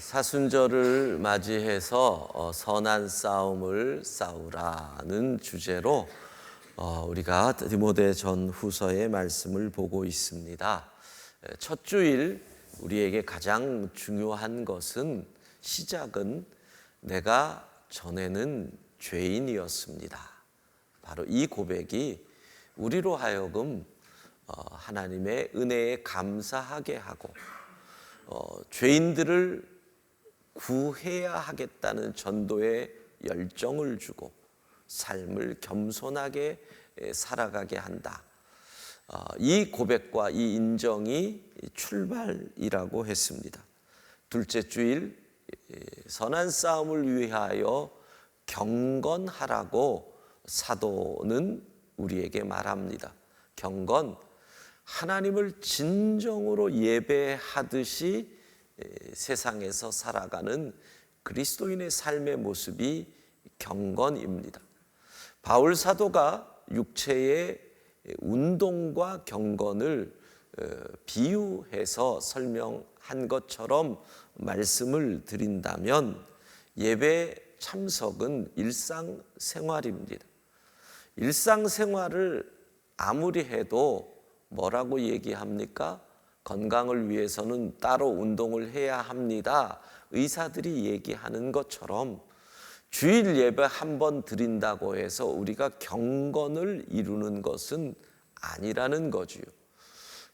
사순절을 맞이해서 어, 선한 싸움을 싸우라는 주제로 어, 우리가 디모데 전 후서의 말씀을 보고 있습니다. 에, 첫 주일 우리에게 가장 중요한 것은 시작은 내가 전에는 죄인이었습니다. 바로 이 고백이 우리로 하여금 어, 하나님의 은혜에 감사하게 하고 어, 죄인들을 구해야 하겠다는 전도의 열정을 주고 삶을 겸손하게 에, 살아가게 한다. 어, 이 고백과 이 인정이 출발이라고 했습니다. 둘째 주일 에, 선한 싸움을 위하여 경건하라고 사도는 우리에게 말합니다. 경건 하나님을 진정으로 예배하듯이 세상에서 살아가는 그리스도인의 삶의 모습이 경건입니다. 바울 사도가 육체의 운동과 경건을 어, 비유해서 설명한 것처럼 말씀을 드린다면 예배 참석은 일상생활입니다. 일상생활을 아무리 해도 뭐라고 얘기합니까? 건강을 위해서는 따로 운동을 해야 합니다. 의사들이 얘기하는 것처럼 주일 예배 한 번 드린다고 해서 우리가 경건을 이루는 것은 아니라는 거지요.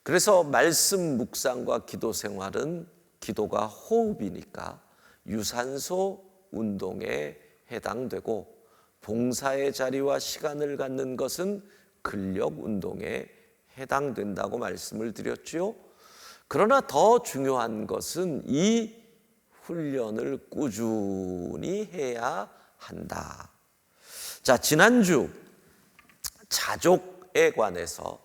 그래서 말씀 묵상과 기도 생활은 기도가 호흡이니까 유산소 운동에 해당되고 봉사의 자리와 시간을 갖는 것은 근력 운동에 해당된다고 말씀을 드렸지요. 그러나 더 중요한 것은 이 훈련을 꾸준히 해야 한다. 자, 지난주 자족에 관해서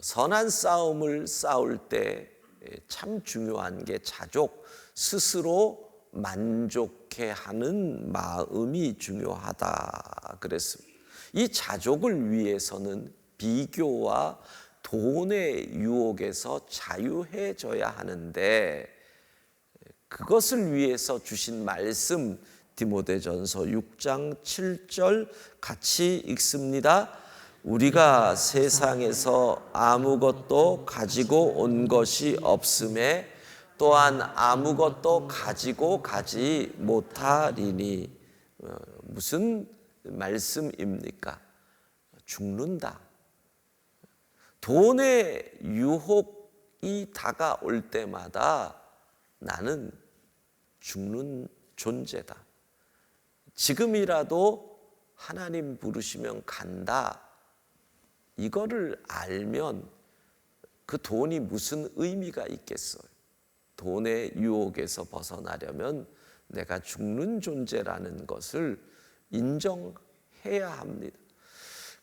선한 싸움을 싸울 때 참 중요한 게 자족, 스스로 만족해 하는 마음이 중요하다 그랬습니다. 이 자족을 위해서는 비교와 돈의 유혹에서 자유해져야 하는데 그것을 위해서 주신 말씀 디모데전서 6장 7절 같이 읽습니다. 우리가 세상에서 아무것도 가지고 온 것이 없음에 또한 아무것도 가지고 가지 못하리니 어, 무슨 말씀입니까? 죽는다. 돈의 유혹이 다가올 때마다 나는 죽는 존재다. 지금이라도 하나님 부르시면 간다. 이거를 알면 그 돈이 무슨 의미가 있겠어요? 돈의 유혹에서 벗어나려면 내가 죽는 존재라는 것을 인정해야 합니다.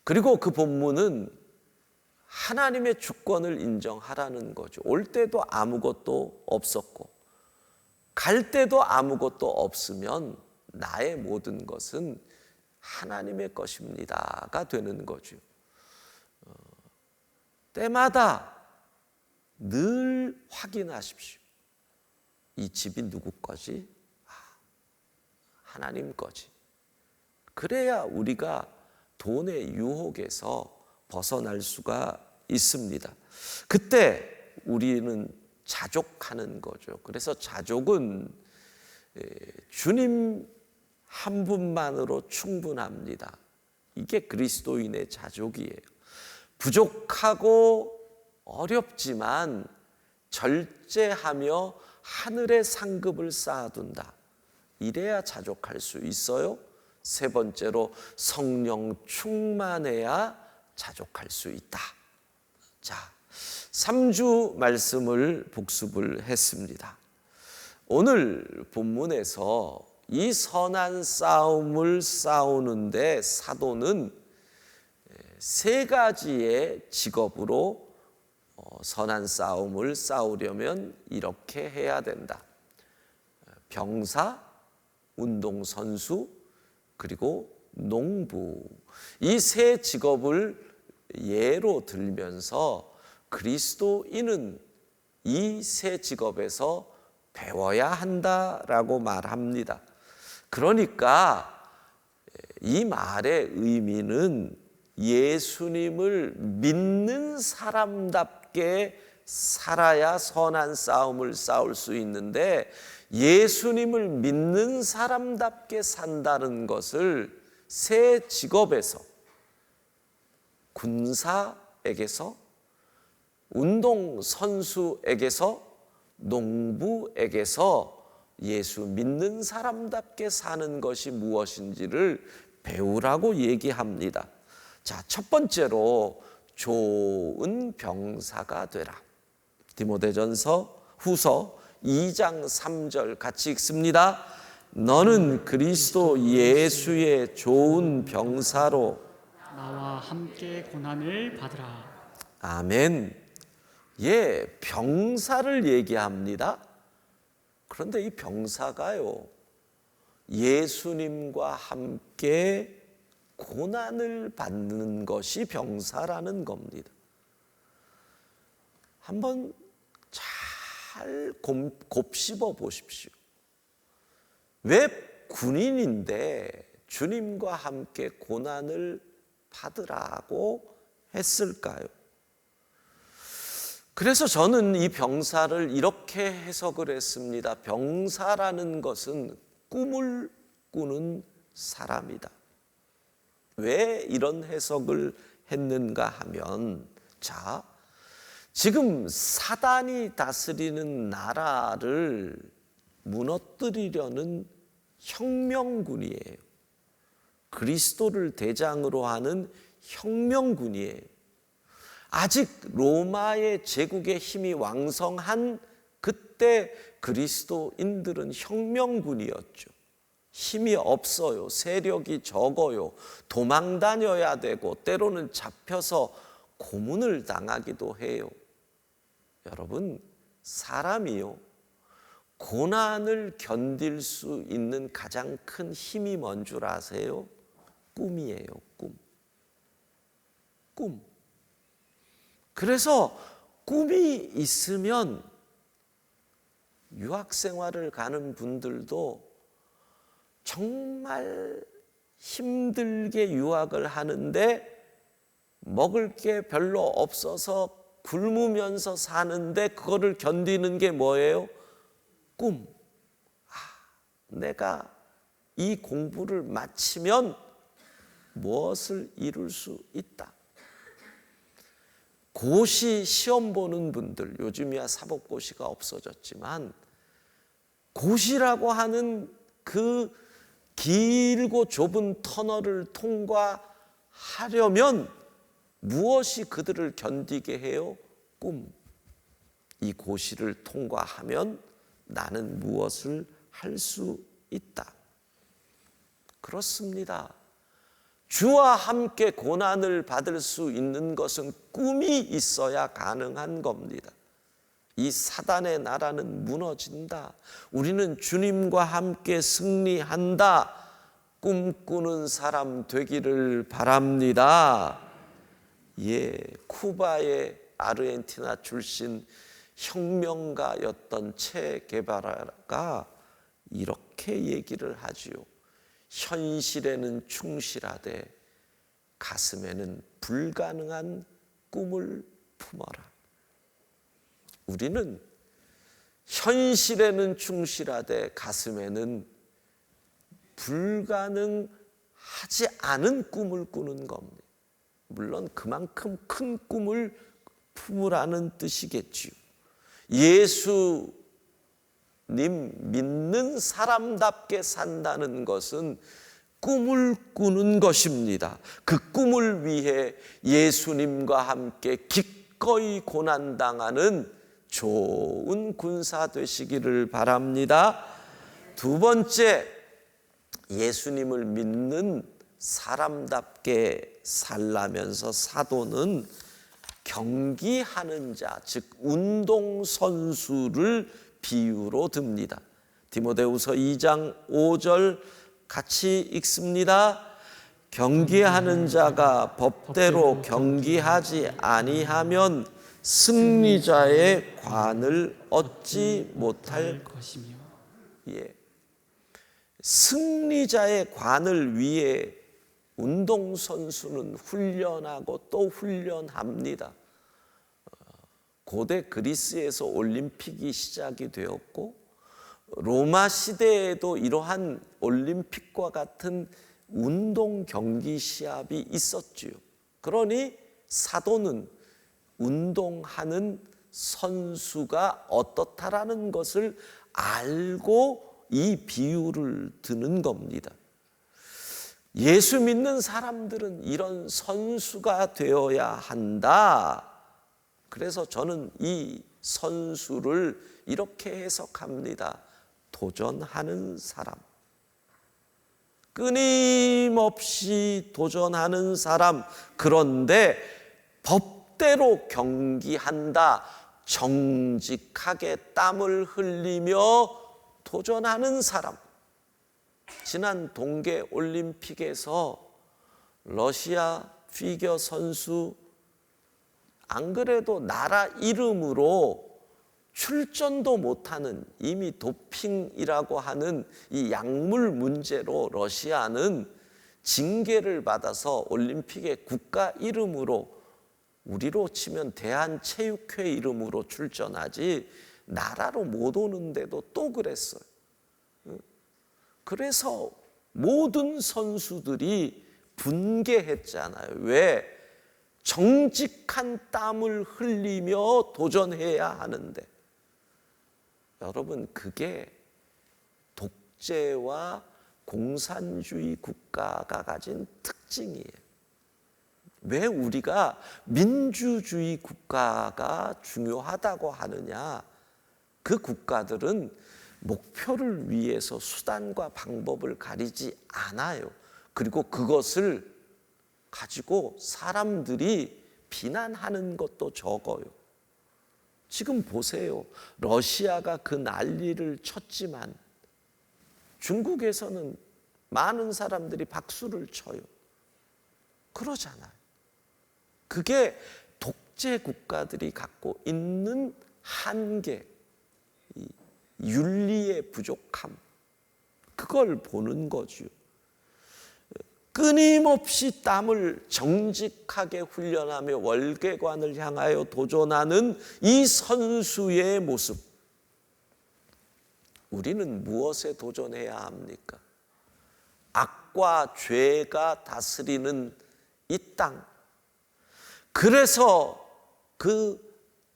그리고 그 본문은 하나님의 주권을 인정하라는 거죠. 올 때도 아무것도 없었고, 갈 때도 아무것도 없으면 나의 모든 것은 하나님의 것입니다가 되는 거죠. 어, 때마다 늘 확인하십시오. 이 집이 누구 거지? 아, 하나님 거지. 그래야 우리가 돈의 유혹에서 벗어날 수가 있습니다. 그때 우리는 자족하는 거죠. 그래서 자족은 주님 한 분만으로 충분합니다. 이게 그리스도인의 자족이에요. 부족하고 어렵지만 절제하며 하늘의 상급을 쌓아둔다. 이래야 자족할 수 있어요. 세 번째로 성령 충만해야 자족할 수 있다. 자, 3주 말씀을 복습을 했습니다. 오늘 본문에서 이 선한 싸움을 싸우는데 사도는 세 가지의 직업으로 어, 선한 싸움을 싸우려면 이렇게 해야 된다. 병사, 운동선수, 그리고 농부. 이 세 직업을 예로 들면서 그리스도인은 이 세 직업에서 배워야 한다라고 말합니다. 그러니까 이 말의 의미는 예수님을 믿는 사람답게 살아야 선한 싸움을 싸울 수 있는데 예수님을 믿는 사람답게 산다는 것을 새 직업에서 군사에게서 운동 선수에게서 농부에게서 예수 믿는 사람답게 사는 것이 무엇인지를 배우라고 얘기합니다. 자, 첫 번째로 좋은 병사가 되라. 디모데전서 후서 2장 3절 같이 읽습니다. 너는 그리스도 예수의 좋은 병사로 나와 함께 고난을 받으라. 아멘. 예, 병사를 얘기합니다. 그런데 이 병사가요, 예수님과 함께 고난을 받는 것이 병사라는 겁니다. 한번 잘 곰- 곱씹어 보십시오. 왜 군인인데 주님과 함께 고난을 받으라고 했을까요? 그래서 저는 이 병사를 이렇게 해석을 했습니다. 병사라는 것은 꿈을 꾸는 사람이다. 왜 이런 해석을 했는가 하면, 자, 지금 사단이 다스리는 나라를 무너뜨리려는 혁명군이에요. 그리스도를 대장으로 하는 혁명군이에요. 아직 로마의 제국의 힘이 왕성한 그때 그리스도인들은 혁명군이었죠. 힘이 없어요. 세력이 적어요. 도망 다녀야 되고 때로는 잡혀서 고문을 당하기도 해요. 여러분, 사람이요. 고난을 견딜 수 있는 가장 큰 힘이 뭔 줄 아세요? 꿈이에요, 꿈. 꿈. 그래서 꿈이 있으면 유학 생활을 가는 분들도 정말 힘들게 유학을 하는데 먹을 게 별로 없어서 굶으면서 사는데 그거를 견디는 게 뭐예요? 꿈. 아, 내가 이 공부를 마치면 무엇을 이룰 수 있다. 고시 시험 보는 분들, 요즘이야 사법고시가 없어졌지만, 고시라고 하는 그 길고 좁은 터널을 통과하려면 무엇이 그들을 견디게 해요? 꿈. 이 고시를 통과하면 나는 무엇을 할 수 있다. 그렇습니다. 주와 함께 고난을 받을 수 있는 것은 꿈이 있어야 가능한 겁니다. 이 사단의 나라는 무너진다. 우리는 주님과 함께 승리한다. 꿈꾸는 사람 되기를 바랍니다. 예, 쿠바의 아르헨티나 출신 혁명가였던 체 게바라가 이렇게 얘기를 하지요. 현실에는 충실하되 가슴에는 불가능한 꿈을 품어라. 우리는 현실에는 충실하되 가슴에는 불가능하지 않은 꿈을 꾸는 겁니다. 물론 그만큼 큰 꿈을 품으라는 뜻이겠지요. 예수 님 믿는 사람답게 산다는 것은 꿈을 꾸는 것입니다. 그 꿈을 위해 예수님과 함께 기꺼이 고난당하는 좋은 군사 되시기를 바랍니다. 두 번째, 예수님을 믿는 사람답게 살라면서 사도는 경기하는 자, 즉 운동선수를 비유로 듭니다. 디모데후서 2장 5절 같이 읽습니다. 경기하는 자가 법대로 경기하지 아니하면 승리자의 관을 얻지 못할 것이며 예. 승리자의 관을 위해 운동선수는 훈련하고 또 훈련합니다. 어, 고대 그리스에서 올림픽이 시작이 되었고, 로마 시대에도 이러한 올림픽과 같은 운동 경기 시합이 있었지요. 그러니 사도는 운동하는 선수가 어떻다라는 것을 알고 이 비유를 드는 겁니다. 예수 믿는 사람들은 이런 선수가 되어야 한다. 그래서 저는 이 선수를 이렇게 해석합니다. 도전하는 사람. 끊임없이 도전하는 사람. 그런데 법대로 경기한다. 정직하게 땀을 흘리며 도전하는 사람. 지난 동계 올림픽에서 러시아 피겨 선수 안 그래도 나라 이름으로 출전도 못하는 이미 도핑이라고 하는 이 약물 문제로 러시아는 징계를 받아서 올림픽의 국가 이름으로 우리로 치면 대한체육회 이름으로 출전하지 나라로 못 오는데도 또 그랬어요. 그래서 모든 선수들이 분개했잖아요. 왜? 정직한 땀을 흘리며 도전해야 하는데. 여러분, 그게 독재와 공산주의 국가가 가진 특징이에요. 왜 우리가 민주주의 국가가 중요하다고 하느냐? 그 국가들은 목표를 위해서 수단과 방법을 가리지 않아요. 그리고 그것을 가지고 사람들이 비난하는 것도 적어요. 지금 보세요. 러시아가 그 난리를 쳤지만 중국에서는 많은 사람들이 박수를 쳐요. 그러잖아요. 그게 독재 국가들이 갖고 있는 한계, 이 윤리의 부족함, 그걸 보는 거죠. 끊임없이 땀을 정직하게 훈련하며 월계관을 향하여 도전하는 이 선수의 모습. 우리는 무엇에 도전해야 합니까? 악과 죄가 다스리는 이 땅. 그래서 그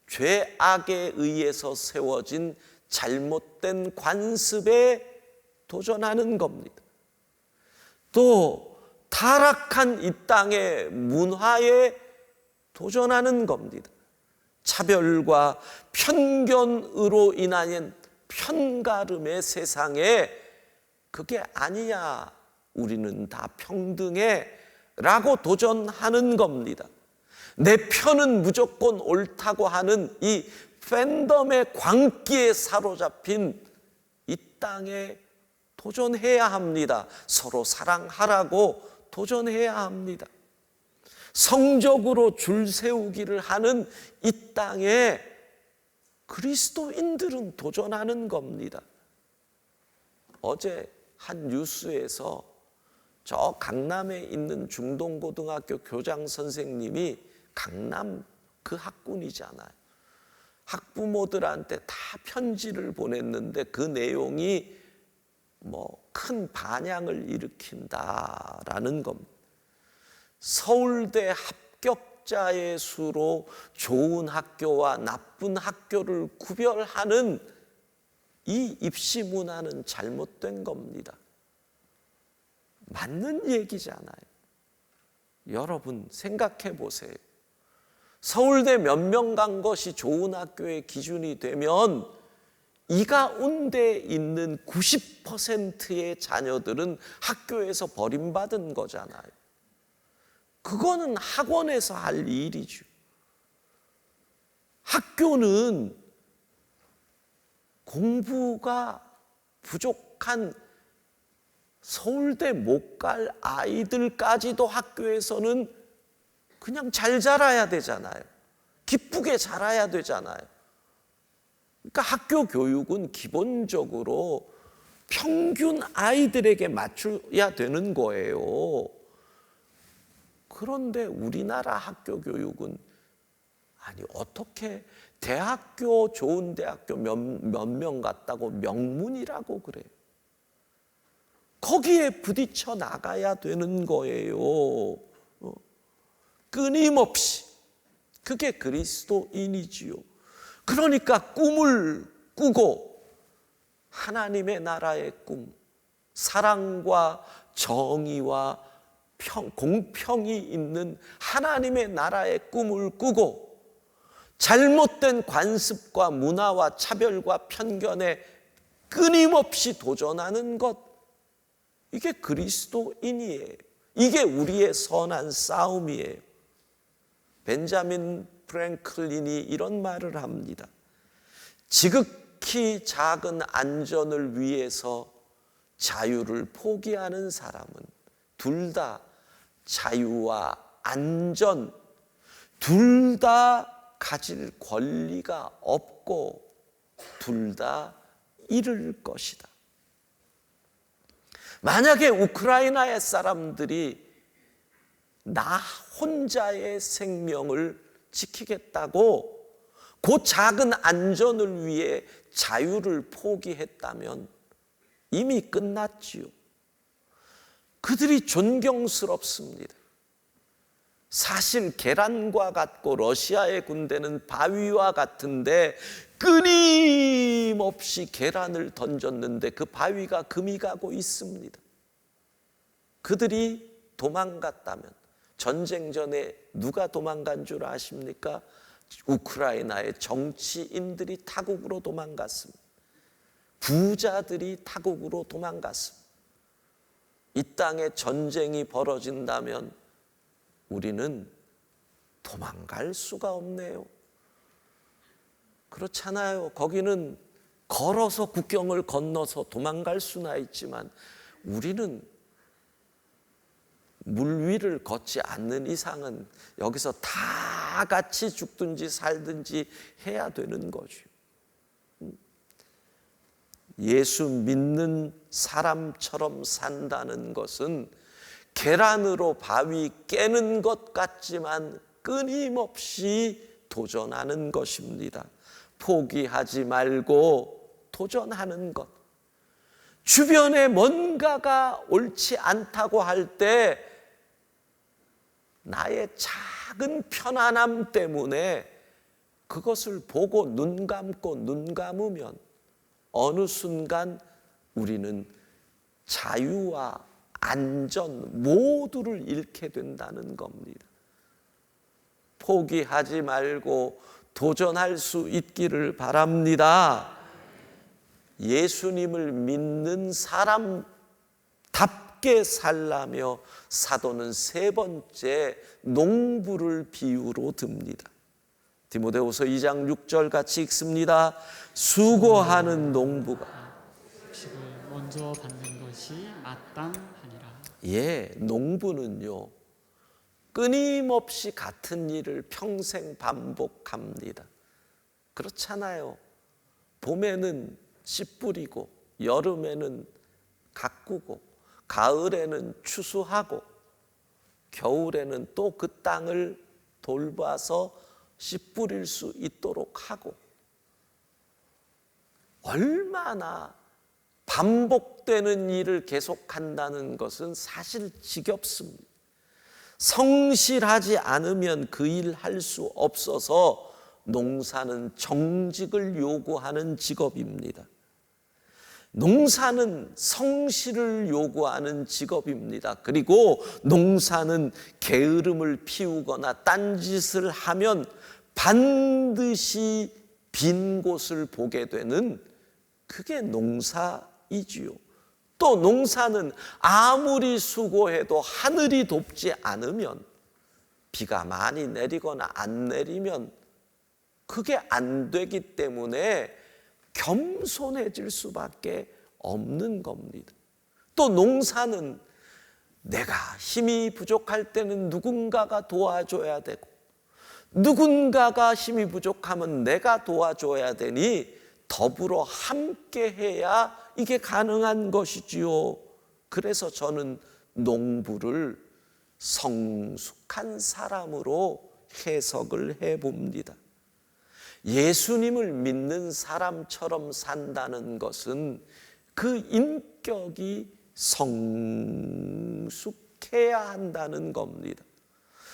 죄악에 의해서 세워진 잘못된 관습에 도전하는 겁니다. 또 타락한 이 땅의 문화에 도전하는 겁니다. 차별과 편견으로 인한 편가름의 세상에 그게 아니야. 우리는 다 평등해. 라고 도전하는 겁니다. 내 편은 무조건 옳다고 하는 이 팬덤의 광기에 사로잡힌 이 땅에 도전해야 합니다. 서로 사랑하라고 도전해야 합니다. 성적으로 줄 세우기를 하는 이 땅에 그리스도인들은 도전하는 겁니다. 어제 한 뉴스에서 저 강남에 있는 중동고등학교 교장 선생님이 강남 그 학군이잖아요. 학부모들한테 다 편지를 보냈는데 그 내용이 뭐 큰 반향을 일으킨다라는 겁니다. 서울대 합격자의 수로 좋은 학교와 나쁜 학교를 구별하는 이 입시 문화는 잘못된 겁니다. 맞는 얘기잖아요. 여러분 생각해 보세요. 서울대 몇 명 간 것이 좋은 학교의 기준이 되면 이 가운데 있는 90%의 자녀들은 학교에서 버림받은 거잖아요. 그거는 학원에서 할 일이죠. 학교는 공부가 부족한 서울대 못 갈 아이들까지도 학교에서는 그냥 잘 자라야 되잖아요. 기쁘게 자라야 되잖아요. 그러니까 학교 교육은 기본적으로 평균 아이들에게 맞춰야 되는 거예요. 그런데 우리나라 학교 교육은 아니 어떻게 대학교 좋은 대학교 몇명 갔다고 명문이라고 그래요. 거기에 부딪혀 나가야 되는 거예요. 어. 끊임없이 그게 그리스도인이지요. 그러니까 꿈을 꾸고 하나님의 나라의 꿈, 사랑과 정의와 평, 공평이 있는 하나님의 나라의 꿈을 꾸고 잘못된 관습과 문화와 차별과 편견에 끊임없이 도전하는 것 이게 그리스도인이에요. 이게 우리의 선한 싸움이에요. 벤자민 프랭클린이 이런 말을 합니다. 지극히 작은 안전을 위해서 자유를 포기하는 사람은 둘 다 자유와 안전 둘 다 가질 권리가 없고 둘 다 잃을 것이다. 만약에 우크라이나의 사람들이 나 혼자의 생명을 지키겠다고 그 작은 안전을 위해 자유를 포기했다면 이미 끝났지요. 그들이 존경스럽습니다. 사실 계란과 같고 러시아의 군대는 바위와 같은데 끊임없이 계란을 던졌는데 그 바위가 금이 가고 있습니다. 그들이 도망갔다면 전쟁 전에 누가 도망간 줄 아십니까? 우크라이나의 정치인들이 타국으로 도망갔습니다. 부자들이 타국으로 도망갔습니다. 이 땅에 전쟁이 벌어진다면 우리는 도망갈 수가 없네요. 그렇잖아요. 거기는 걸어서 국경을 건너서 도망갈 수나 있지만 우리는 물 위를 걷지 않는 이상은 여기서 다 같이 죽든지 살든지 해야 되는 거죠. 예수 믿는 사람처럼 산다는 것은 계란으로 바위 깨는 것 같지만 끊임없이 도전하는 것입니다. 포기하지 말고 도전하는 것. 주변에 뭔가가 옳지 않다고 할 때 나의 작은 편안함 때문에 그것을 보고 눈 감고 눈 감으면 어느 순간 우리는 자유와 안전 모두를 잃게 된다는 겁니다. 포기하지 말고 도전할 수 있기를 바랍니다. 예수님을 믿는 사람답 게 살라며 사도는 세 번째 농부를 비유로 듭니다. 디모데후서 2장 6절 같이 읽습니다. 수고하는 농부가 먼저 받는 것이 마땅하니라. 예, 농부는요. 끊임없이 같은 일을 평생 반복합니다. 그렇잖아요. 봄에는 씨 뿌리고 여름에는 가꾸고 가을에는 추수하고 겨울에는 또 그 땅을 돌봐서 씨 뿌릴 수 있도록 하고 얼마나 반복되는 일을 계속한다는 것은 사실 지겹습니다. 성실하지 않으면 그 일 할 수 없어서 농사는 정직을 요구하는 직업입니다. 농사는 성실을 요구하는 직업입니다. 그리고 농사는 게으름을 피우거나 딴짓을 하면 반드시 빈 곳을 보게 되는 그게 농사이지요. 또 농사는 아무리 수고해도 하늘이 돕지 않으면 비가 많이 내리거나 안 내리면 그게 안 되기 때문에 겸손해질 수밖에 없는 겁니다. 또 농사는 내가 힘이 부족할 때는 누군가가 도와줘야 되고 누군가가 힘이 부족하면 내가 도와줘야 되니 더불어 함께 해야 이게 가능한 것이지요. 그래서 저는 농부를 성숙한 사람으로 해석을 해 봅니다. 예수님을 믿는 사람처럼 산다는 것은 그 인격이 성숙해야 한다는 겁니다.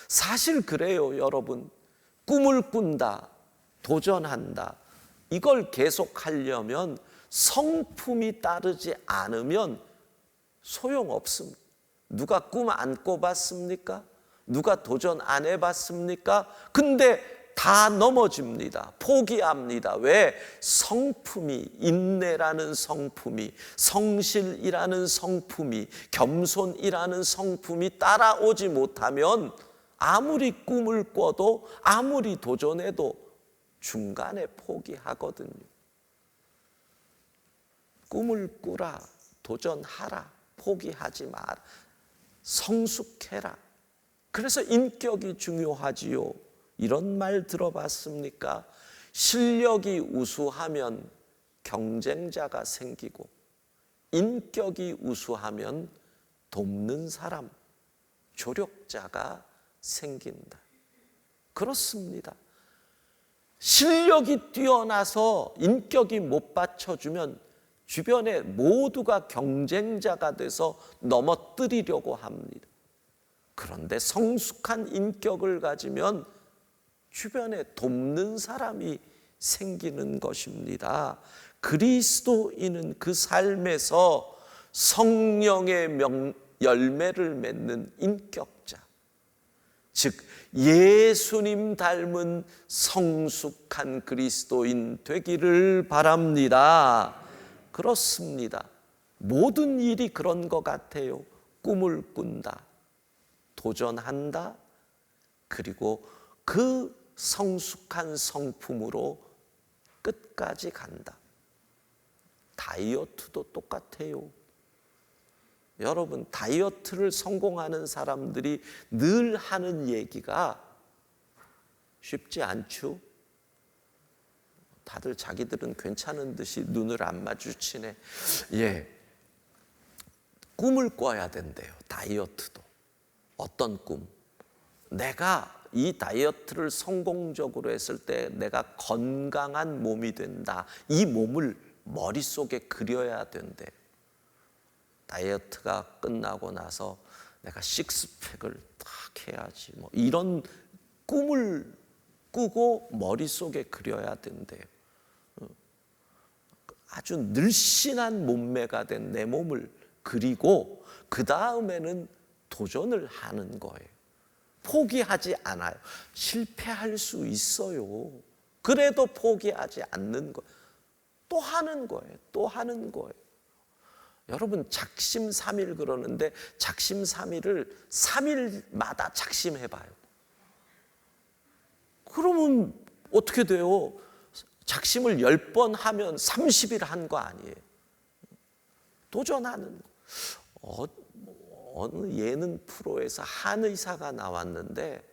사실 그래요, 여러분. 꿈을 꾼다, 도전한다. 이걸 계속 하려면 성품이 따르지 않으면 소용없습니다. 누가 꿈 안 꿔봤습니까? 누가 도전 안 해봤습니까? 근데 다 넘어집니다. 포기합니다. 왜? 성품이, 인내라는 성품이, 성실이라는 성품이, 겸손이라는 성품이 따라오지 못하면 아무리 꿈을 꿔도 아무리 도전해도 중간에 포기하거든요. 꿈을 꾸라, 도전하라, 포기하지 마라, 성숙해라. 그래서 인격이 중요하지요. 이런 말 들어봤습니까? 실력이 우수하면 경쟁자가 생기고, 인격이 우수하면 돕는 사람, 조력자가 생긴다. 그렇습니다. 실력이 뛰어나서 인격이 못 받쳐주면 주변에 모두가 경쟁자가 돼서 넘어뜨리려고 합니다. 그런데 성숙한 인격을 가지면 주변에 돕는 사람이 생기는 것입니다. 그리스도인은 그 삶에서 성령의 명, 열매를 맺는 인격자. 즉, 예수님 닮은 성숙한 그리스도인 되기를 바랍니다. 그렇습니다. 모든 일이 그런 것 같아요. 꿈을 꾼다. 도전한다. 그리고 그 성숙한 성품으로 끝까지 간다. 다이어트도 똑같아요. 여러분, 다이어트를 성공하는 사람들이 늘 하는 얘기가 쉽지 않죠? 다들 자기들은 괜찮은 듯이 눈을 안 마주치네. 예. 꿈을 꿔야 된대요. 다이어트도. 어떤 꿈? 내가 이 다이어트를 성공적으로 했을 때 내가 건강한 몸이 된다. 이 몸을 머릿속에 그려야 된대. 다이어트가 끝나고 나서 내가 식스팩을 딱 해야지. 뭐 이런 꿈을 꾸고 머릿속에 그려야 된대요. 어. 아주 늘씬한 몸매가 된 내 몸을 그리고 그 다음에는 도전을 하는 거예요. 포기하지 않아요. 실패할 수 있어요. 그래도 포기하지 않는 거예요. 또 하는 거예요. 또 하는 거예요. 여러분 작심삼일 그러는데 작심삼일을 3일마다 작심해 봐요. 그러면 어떻게 돼요? 작심을 10번 하면 30일 한 거 아니에요. 도전하는 어, 어느 예능 프로에서 한 의사가 나왔는데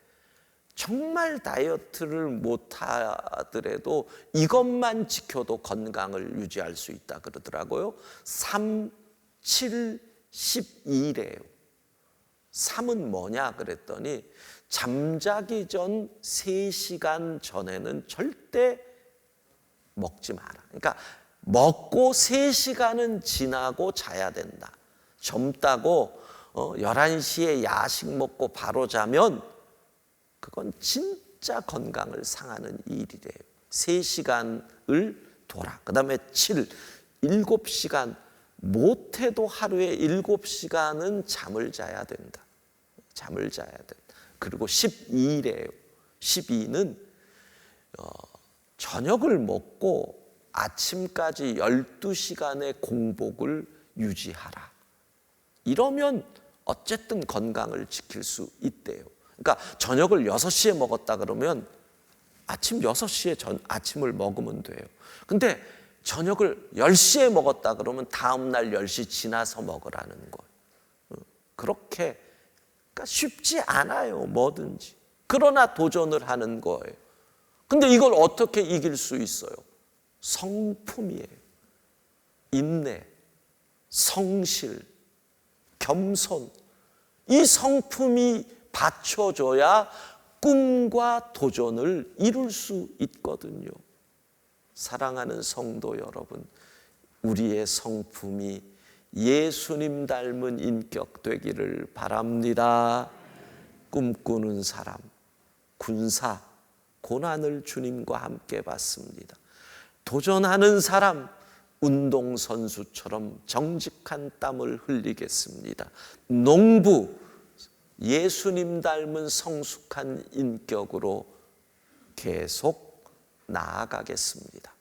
정말 다이어트를 못 하더라도 이것만 지켜도 건강을 유지할 수 있다 그러더라고요. 3, 7, 12래요. 3은 뭐냐 그랬더니 잠자기 전 3시간 전에는 절대 먹지 마라. 그러니까 먹고 3시간은 지나고 자야 된다. 젊다고 어, 11시에 야식 먹고 바로 자면 그건 진짜 건강을 상하는 일이래요. 3시간을 돌아. 그 다음에 7, 7시간, 못해도 하루에 7시간은 잠을 자야 된다. 잠을 자야 된다. 그리고 12래요. 12는 어, 저녁을 먹고 아침까지 12시간의 공복을 유지하라. 이러면 어쨌든 건강을 지킬 수 있대요. 그러니까 저녁을 6시에 먹었다 그러면 아침 6시에 전 아침을 먹으면 돼요. 근데 저녁을 10시에 먹었다 그러면 다음 날 10시 지나서 먹으라는 거예요. 그렇게 그러니까 쉽지 않아요. 뭐든지. 그러나 도전을 하는 거예요. 근데 이걸 어떻게 이길 수 있어요? 성품이에요. 인내, 성실, 겸손. 이 성품이 받쳐줘야 꿈과 도전을 이룰 수 있거든요. 사랑하는 성도 여러분, 우리의 성품이 예수님 닮은 인격 되기를 바랍니다. 꿈꾸는 사람, 군사, 고난을 주님과 함께 받습니다. 도전하는 사람, 운동선수처럼 정직한 땀을 흘리겠습니다. 농부, 예수님 닮은 성숙한 인격으로 계속 나아가겠습니다.